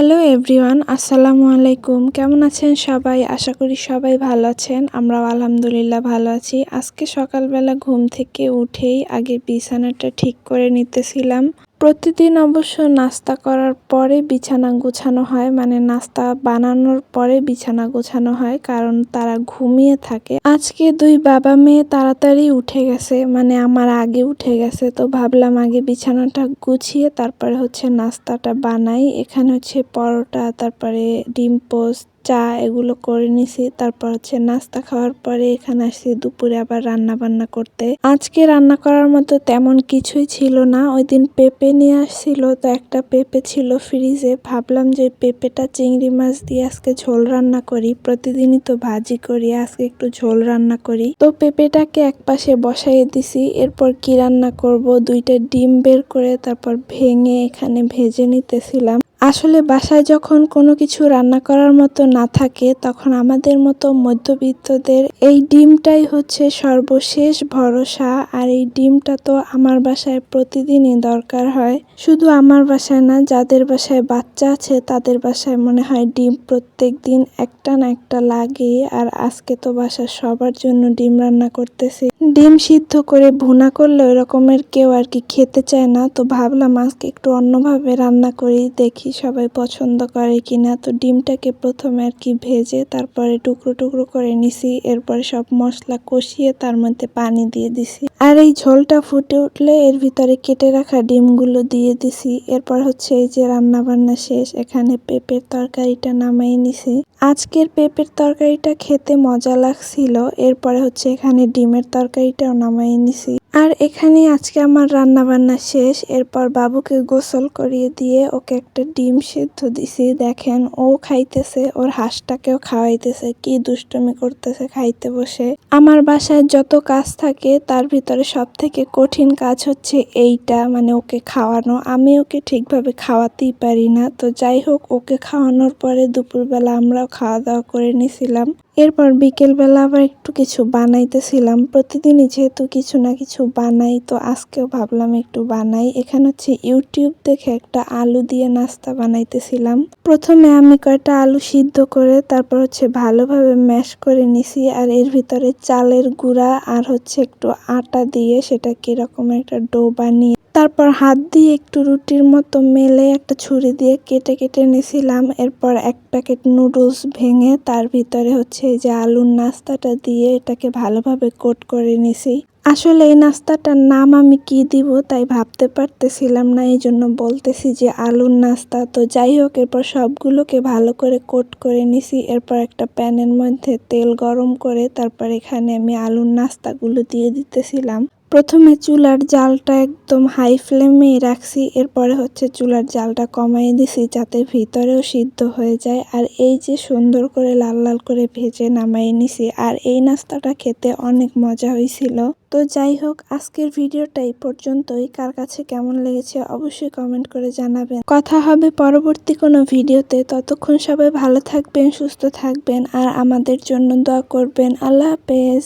Hello everyone, আসসালামু আলাইকুম। কেমন আছেন সবাই? আশা করি সবাই ভালো আছেন। আমরাও আলহামদুলিল্লাহ ভালো আছি। আজকে সকালবেলা ঘুম থেকে উঠেই আগে বিছানাটা ঠিক করে নিতেছিলাম। প্রতিদিন অবশ্য নাস্তা করার পরে বিছানা গোছানো হয় মানে নাস্তা বানানোর পরে বিছানা গোছানো হয়, কারণ তারা ঘুমিয়ে থাকে। আজকে দুই বাবা মেয়ে তাড়াতাড়ি উঠে গেছে মানে আমার আগে উঠে গেছে, তো ভাবলাম আগে বিছানাটা গুছিয়ে তারপরে হচ্ছে নাস্তাটা বানাই। এখানে হচ্ছে পরোটা, তারপরে ডিম পোস্ট চা এগুলো করে নিছি। তারপর হচ্ছে নাস্তা খাওয়ার পরে এখানে আসছি দুপুরে আবার রান্না বান্না করতে। আজকে রান্না করার মতো তেমন কিছুই ছিল না। ওই দিন পেঁপে নিয়ে আসছিল, তো একটা পেঁপে ছিল ফ্রিজে। ভাবলাম যে পেঁপেটা চিংড়ি মাছ দিয়ে আজকে ঝোল রান্না করি। প্রতিদিনই তো ভাজি করি, আজকে একটু ঝোল রান্না করি। তো পেঁপেটাকে এক পাশে বসাইয়ে দিছি। এরপর কি রান্না করব? দুইটা ডিম বের করে তারপর ভেঙে এখানে ভেজে নিতেছিলাম। আসলে বাসায় যখন কোনো কিছু রান্না করার মতো না থাকে, তখন আমাদের মতো মধ্যবিত্তদের এই ডিমটাই হচ্ছে সর্বশেষ ভরসা। আর এই ডিমটা তো আমার বাসায় প্রতিদিনই দরকার হয়। শুধু আমার বাসায় না, যাদের বাসায় বাচ্চা আছে, তাদের বাসায় মনে হয় ডিম প্রত্যেক দিন একটা না একটা লাগে। আর আজকে তো বাসার সবার জন্য ডিম রান্না করতেছি। ডিম সিদ্ধ করে ভুনা করলে ওই রকমের কেউ আর কি খেতে চায় না। তো ভাবলাম আজকে একটু অন্যভাবে রান্না করি, দেখি সবাই পছন্দ করে কিনা, তো ডিমটাকে প্রথমে আর কি ভেজে তারপরে টুকরো টুকরো করে নিছি, এরপরে সব মশলা কষিয়ে তার মধ্যে পানি দিয়ে দিছি। আর এই ঝোলটা ফুটে উঠলে এর ভিতরে কেটে রাখা ডিমগুলো দিয়ে দিছি। এরপর হচ্ছে এই যে রান্না বান্না শেষ, এখানে পেঁপের তরকারিটা নামাই নিছি। আজকের পেঁপের তরকারিটা খেতে মজা লাগছিল, এরপরে হচ্ছে এখানে ডিমের তরকারিটাও নামাই নিছি। আর এখানে আজকে আমার রান্না বান্না শেষ। এরপর বাবুকে গোসল করিয়ে দিয়ে ওকে একটা ডিম সিদ্ধ দিছি। দেখেন, ও খাইতেছে, ওর হাঁসটাকেও খাওয়াইতেছে। কি দুষ্টমি করতেছে খাইতে বসে। আমার বাসায় যত কাজ থাকে, তার ভিতরে সব থেকে কঠিন কাজ হচ্ছে এইটা মানে ওকে খাওয়ানো। আমি ওকে ঠিকভাবে খাওয়াতেই পারি না। তো যাই হোক, ওকে খাওয়ানোর পরে দুপুরবেলা আমরাও খাওয়া দাওয়া করে নিছিলাম। এরপর বিকেলবেলা আবার একটু কিছু বানাইতেছিলাম। প্রতিদিনই যেহেতু কিছু না কিছু বানাই, তো আজকেও ভাবলাম একটু বানাই। এখানে হচ্ছে ইউটিউব দেখে একটা আলু দিয়ে নাস্তা বানাইতেছিলাম। প্রথমে আমি কয়টা আলু সিদ্ধ করে তারপর হচ্ছে ভালোভাবে ম্যাশ করে নিছি আর এর ভিতরে চালের গুঁড়া আর হচ্ছে একটু আটা দিয়ে সেটা কীরকম একটা ডো বানিয়ে তারপর হাত দিয়ে একটু রুটির মতো মেলে একটা ছুরি দিয়ে কেটে কেটে নিছিলাম। এরপর এক প্যাকেট নুডলস ভেঙে তার ভিতরে হচ্ছে এই যে আলুর নাস্তাটা দিয়ে এটাকে ভালোভাবে কোট করে নিছি। আসলে এই নাস্তাটার নাম আমি কি দিব তাই ভাবতে পারতেছিলাম না এই জন্য বলতেছি যে আলুর নাস্তা। তো যাই হোক, এরপর সবগুলোকে ভালো করে কোট করে নিছি। এরপর একটা প্যানের মধ্যে তেল গরম করে তারপর এখানে আমি আলুর নাস্তাগুলো দিয়ে দিতেছিলাম। প্রথমে চুলার জালটা একদম হাই ফ্লেমে রাখছি, এরপরে হচ্ছে চুলার জালটা কমাই দিছি যাতে ভিতরেও সিদ্ধ হয়ে যায়। আর এই যে সুন্দর করে লাল লাল করে ভেজে নামাই নিছি, আর এই নাস্তাটা খেতে অনেক মজা হয়েছিল। তো যাই হোক, আজকের ভিডিওটা এই পর্যন্তই। কার কাছে কেমন লেগেছে অবশ্যই কমেন্ট করে জানাবেন। কথা হবে পরবর্তী কোনো ভিডিওতে। ততক্ষণ সবাই ভালো থাকবেন, সুস্থ থাকবেন, আর আমাদের জন্য দোয়া করবেন। আল্লাহ হাফেজ।